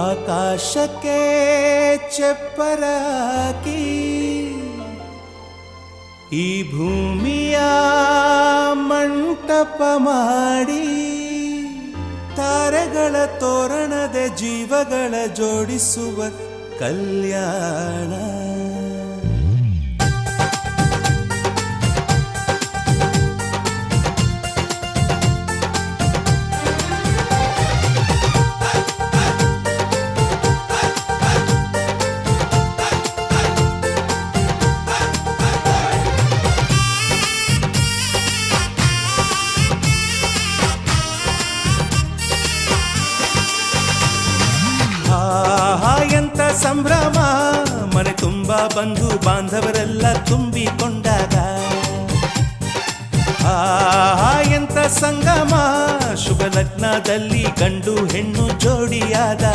ಆಕಾಶಕ್ಕೆ ಚಪ್ಪರಾಕಿ ಈ ಭೂಮಿಯ ಮಂಟಪ ಮಾಡಿ ತಾರೆಗಳ ತೋರಣದ ಜೀವಗಳ ಜೋಡಿಸುವ ಕಲ್ಯಾಣ. ಸಂಭ್ರಮ ಮನೆ ತುಂಬಾ ಬಂಧು ಬಾಂಧವರೆಲ್ಲ ತುಂಬಿಕೊಂಡಾಗ. ಆ ಎಂತ ಸಂಗಮ ಶುಭ ಲಗ್ನದಲ್ಲಿ ಗಂಡು ಹೆಣ್ಣು ಜೋಡಿಯಾದ